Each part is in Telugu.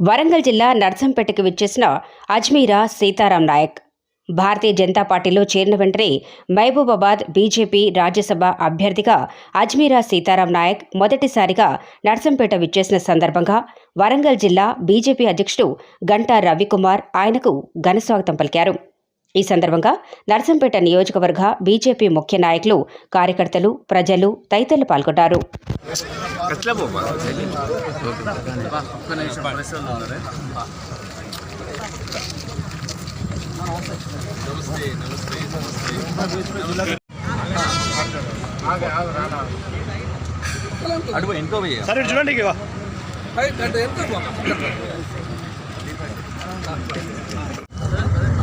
వరంగల్ జిల్లా నర్సంపేటకు విచ్చేసిన అజ్మీరా సీతారాం నాయక్. భారతీయ జనతా పార్టీలో చేరిన వెంటనే మహబూబాబాద్ బీజేపీ రాజ్యసభ అభ్యర్థిగా అజ్మీరా సీతారాం నాయక్ మొదటిసారిగా నర్సంపేట విచ్చేసిన సందర్భంగా వరంగల్ జిల్లా బీజేపీ అధ్యక్షుడు గంటా రవికుమార్ ఆయనకు ఘనస్వాగతం పలికారు. ఈ సందర్భంగా నర్సంపేట నియోజకవర్గ బీజేపీ ముఖ్య నాయకులు కార్యకర్తలు ప్రజలు తదితరులు పాల్గొన్నారు.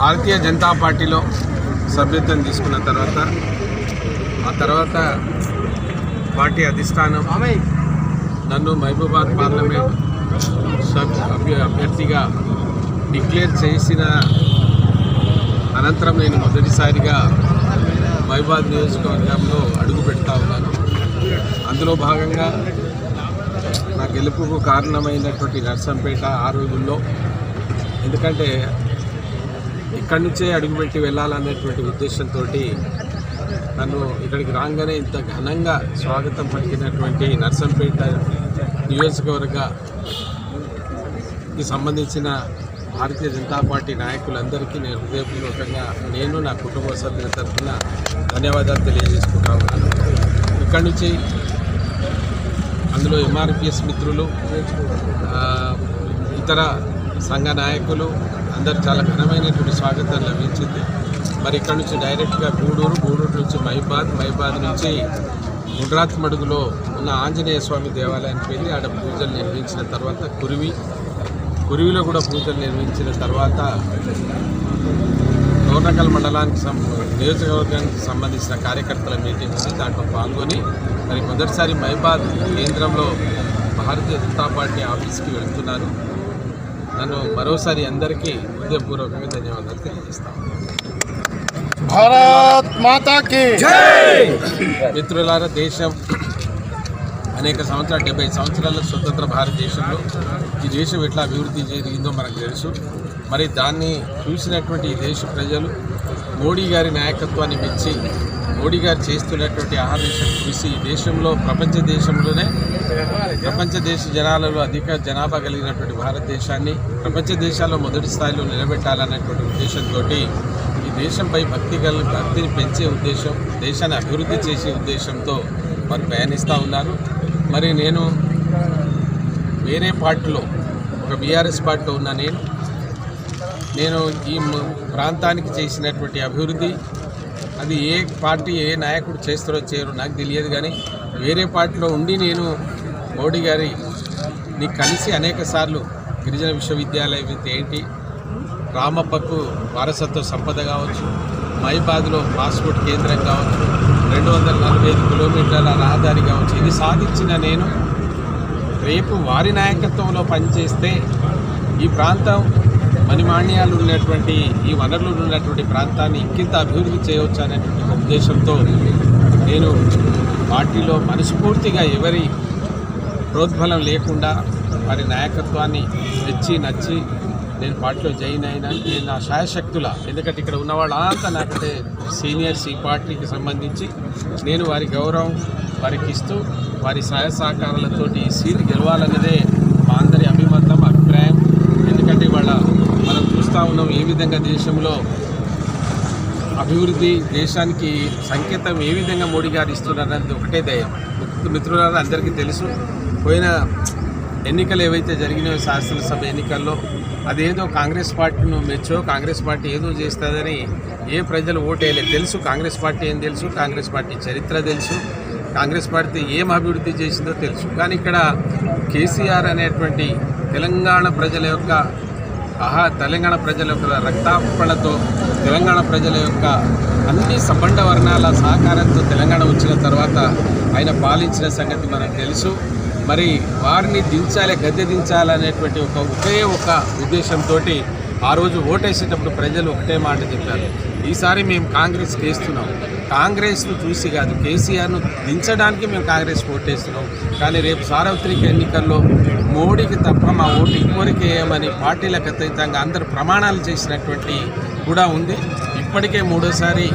భారతీయ జనతా పార్టీలో సభ్యత్వం తీసుకున్న తర్వాత ఆ తర్వాత పార్టీ అధిష్టానం నన్ను మహబూబాద్ పార్లమెంట్ అభ్యర్థిగా డిక్లేర్ చేసిన అనంతరం నేను మొదటిసారిగా మహబూబాద్ నియోజకవర్గంలో అడుగు పెడతా ఉన్నాను. అందులో భాగంగా నా గెలుపుకు కారణమైనటువంటి నర్సంపేట ఆ రోజుల్లో ఎందుకంటే ఇక్కడి నుంచే అడుగుపెట్టి వెళ్ళాలనేటువంటి ఉద్దేశంతో నన్ను ఇక్కడికి రాగానే ఇంత ఘనంగా స్వాగతం పలికినటువంటి నర్సంపేట నియోజకవర్గకి సంబంధించిన భారతీయ జనతా పార్టీ నాయకులందరికీ నేను హృదయపూర్వకంగా నేను నా కుటుంబ సభ్యుల తరఫున ధన్యవాదాలు తెలియజేసుకుంటా ఉన్నాను. ఇక్కడి నుంచి అందులో ఎంఆర్పిఎస్ మిత్రులు ఇతర సంఘ నాయకులు అందరు చాలా ఘనమైనటువంటి స్వాగతం లభించింది. మరి ఇక్కడ నుంచి డైరెక్ట్గా గూడూరు గూడూరు నుంచి మైబాద్ మైబాద్ నుంచి గుజరాత్ మడుగులో ఉన్న ఆంజనేయ స్వామి దేవాలయానికి వెళ్ళి ఆడ పూజలు నిర్వహించిన తర్వాత కురివి కురివిలో కూడా పూజలు నిర్వహించిన తర్వాత డోర్నకల్ మండలానికి నియోజకవర్గానికి సంబంధించిన కార్యకర్తల మీటింగ్ ఉంది. దాంట్లో పాల్గొని మరి మొదటిసారి మైబాద్ కేంద్రంలో భారతీయ జనతా పార్టీ ఆఫీస్కి వెళ్తున్నాను నన్ను మరోసారి అందరికీ హృదయపూర్వకంగా ధన్యవాదాలు తెలియజేస్తాను. భారత్ మాతా కి మిత్రులారా దేశం అనేక సంవత్సరాలు డెబ్బై సంవత్సరాల స్వతంత్ర భారతదేశంలో ఈ దేశం ఎట్లా అభివృద్ధి జరిగిందో మనకు తెలుసు. మరి దాన్ని చూసినటువంటి దేశ ప్రజలు మోడీ గారి నాయకత్వాన్ని మెచ్చి మోడీ గారు చేస్తున్నటువంటి ఆహర్నిశ కృషి దేశంలో ప్రపంచ దేశంలోనే ప్రపంచ దేశ జనాలలో అధిక జనాభా కలిగినటువంటి భారతదేశాన్ని ప్రపంచ దేశాల్లో మొదటి స్థాయిలో నిలబెట్టాలనేటువంటి ఉద్దేశంతో ఈ దేశంపై భక్తి గల భక్తిని పెంచే ఉద్దేశం దేశాన్ని అభివృద్ధి చేసే ఉద్దేశంతో వారు ప్రయాణిస్తూ ఉన్నారు. మరి నేను వేరే పార్టీలో ఒక బీఆర్ఎస్ పార్టీలో ఉన్న నేను. నేను ఈ ప్రాంతానికి చేసినటువంటి అభివృద్ధి అది ఏ పార్టీ ఏ నాయకుడు చేస్తారో చేయరు నాకు తెలియదు కానీ వేరే పార్టీలో ఉండి నేను మోడీ గారి నీ కలిసి అనేక సార్లు గిరిజన విశ్వవిద్యాలయం అయితే ఏంటి రామప్పకు వారసత్వ సంపద కావచ్చు మైబాద్లో పాస్పోర్ట్ కేంద్రం కావచ్చు రెండు వందల నలభై ఐదు కిలోమీటర్ల రహదారి కావచ్చు ఇది సాధించిన నేను రేపు వారి నాయకత్వంలో పనిచేస్తే ఈ ప్రాంతం మణిమాణ్యాలు ఉన్నటువంటి ఈ వనరులు ఉన్నటువంటి ప్రాంతాన్ని ఇంకింత అభివృద్ధి చేయవచ్చు అనేటువంటి ఉద్దేశంతో నేను పార్టీలో మనస్ఫూర్తిగా ఎవరి ప్రోద్బలం లేకుండా వారి నాయకత్వాన్ని మెచ్చి నచ్చి నేను పార్టీలో జాయిన్ అయినా నేను నా శాయశక్తుల ఎందుకంటే ఇక్కడ ఉన్న వాళ్ళంతా నాకంటే సీనియర్స్ ఈ పార్టీకి సంబంధించి నేను వారి గౌరవం వారికి ఇస్తూ వారి సహాయ సహకారాలతోటి ఈ సీట్ గెలవాలన్నదే మా అందరి అభిమతం అభిప్రాయం ఎందుకంటే ఇవాళ మనం చూస్తూ ఉన్నాం ఏ విధంగా దేశంలో అభివృద్ధి దేశానికి సంకేతం ఏ విధంగా మోడీ గారు ఇస్తున్నారనేది ఒకటే దయం. మిత్రులారా అందరికీ తెలుసు. పోయిన ఎన్నికలు ఏవైతే జరిగినాయో శాసనసభ ఎన్నికల్లో అదేదో కాంగ్రెస్ పార్టీను మెచ్చో కాంగ్రెస్ పార్టీ ఏదో చేస్తుందని ఏ ప్రజలు ఓటేయలేదు. తెలుసు కాంగ్రెస్ పార్టీ ఏం తెలుసు కాంగ్రెస్ పార్టీ చరిత్ర తెలుసు కాంగ్రెస్ పార్టీ ఏం అభివృద్ధి చేసిందో తెలుసు. కానీ ఇక్కడ కేసీఆర్ అనేటువంటి తెలంగాణ ప్రజల యొక్క ఆహా తెలంగాణ ప్రజల యొక్క రక్తార్పణతో తెలంగాణ ప్రజల యొక్క అన్ని సంబంధ వర్ణాల సహకారంతో తెలంగాణ వచ్చిన తర్వాత ఆయన పాలించిన సంగతి మనకు తెలుసు. మరి వారిని దించాలి గద్దె దించాలనేటువంటి ఒక ఒకే ఒక ఉద్దేశంతో ఆ రోజు ఓటేసేటప్పుడు ప్రజలు ఒకటే మాట చెప్పారు. ఈసారి మేము కాంగ్రెస్కి వేస్తున్నాం కాంగ్రెస్ను చూసి కాదు కేసీఆర్ను దించడానికి మేము కాంగ్రెస్ ఓటేస్తున్నాం. కానీ రేపు సార్వత్రిక ఎన్నికల్లో మోడీకి తప్ప మా ఓటు ఇంకోరికి వేయమని పార్టీలకు అతీతంగా అందరు ప్రమాణాలు చేసినటువంటి కూడా ఉంది. ఇప్పటికే మూడోసారి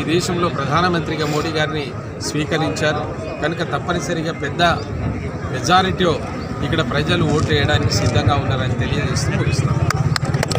ఈ దేశంలో ప్రధానమంత్రిగా మోడీ గారిని స్వీకరించారు. కనుక తప్పనిసరిగా పెద్ద మెజారిటీ ఇక్కడ ప్రజలు ఓటు వేయడానికి సిద్ధంగా ఉన్నారని తెలియజేస్తూ ముగిస్తున్నాం.